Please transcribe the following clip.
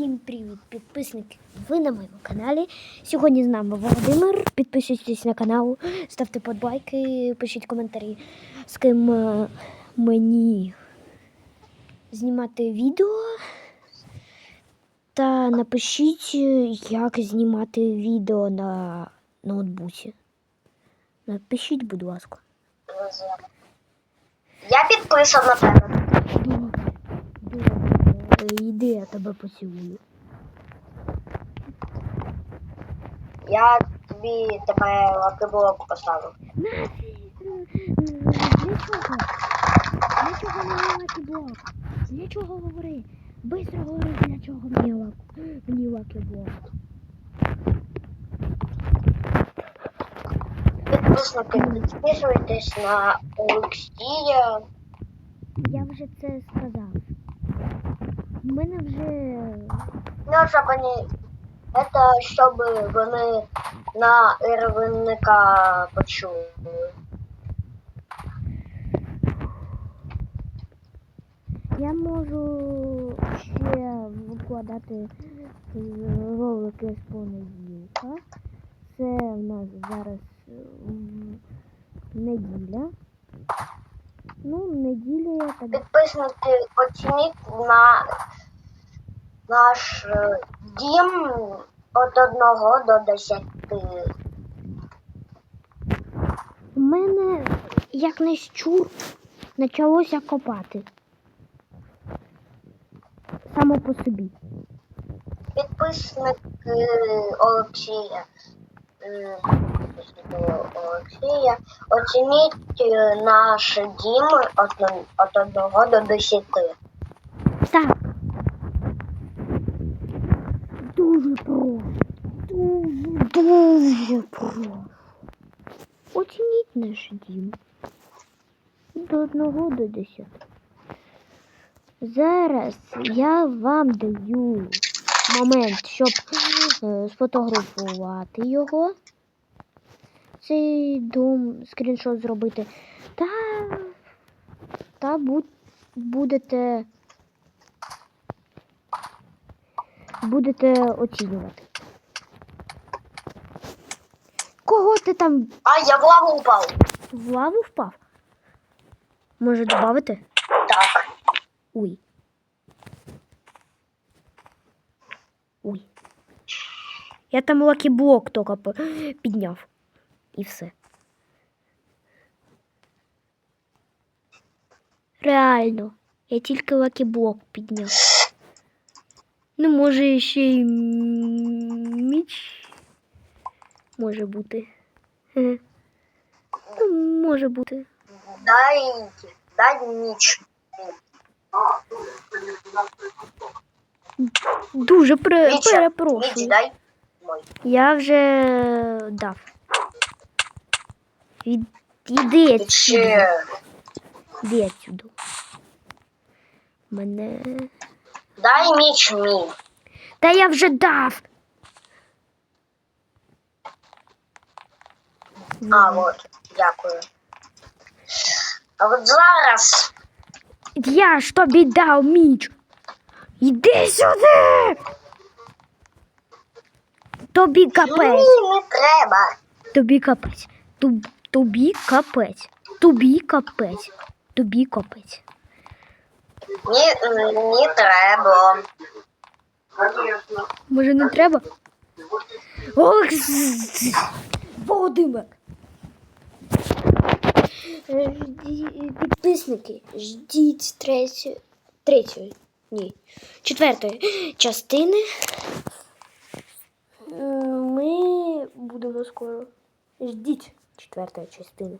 Всім привіт, підписники! Ви на моєму каналі. Сьогодні з нами Володимир. Підписуйтесь на канал, ставте подбайки, пишіть коментарі, з ким е, мені знімати відео. Та напишіть, як знімати відео на ноутбуці. Напишіть, будь ласка. Я підписав на тебе. Добре. Йди, я тебе поцілую. Я тобі тебе лакиблок поставив. Для чого? Мені лакі-блок? Для чого говори? Бистро говори, для чого мені лак... мені лакі-блок? Підписники, підписуйтесь на Олексія. Я вже це сказав. Мене вже Ну, щоб вони... Це щоб вони на Ірвинника почули. я можу ще викладати ролики з понеділка. Це в нас зараз неділя. Ну, неділя я так Підписники оцініть на наш е, дім від 1 до 10. У мене, як не щур, почалося копати. Само по собі. Підписник Олексія. е, Олексія. Оцініть е, наш дім від 1 до 10. Так. Дуже прошу. Дуже, дуже прошу. Оцініть наш дім. До одного до десяти. Зараз я вам даю момент, щоб е, сфотографувати його. Цей дом скріншот зробити. Та, та будь, будете будете оцінювати. Кого ти там А, я в лаву упав. в лаву впав? Може додати? Так. Ой. Ой. Я там лакі-блок тільки підняв. І все. Реально. Я тільки лакі-блок підняв. Ну, може, ще й міч. Може бути. Е. Ну, може бути. Дай, дай ніч. Дуже пре- Міча, перепрошую. Ніч дай. Мой. Я вже дав. Від... Іди отсюди. Іди отсюди. Мене. Дай міч мій. Та я вже дав. А, от, дякую. А от зараз Я ж тобі дав міч. Іди сюди. Тобі капець. не треба. Тобі капець. Туб- Тобі капець. Тобі капець. Тобі капець. Ні, не треба. Може не треба? Ох, Володимир. Е, Підписники, ждіть третьої, третьої, ні, четвертої частини. Е, Ми будемо скоро. Ждіть четвертої частини.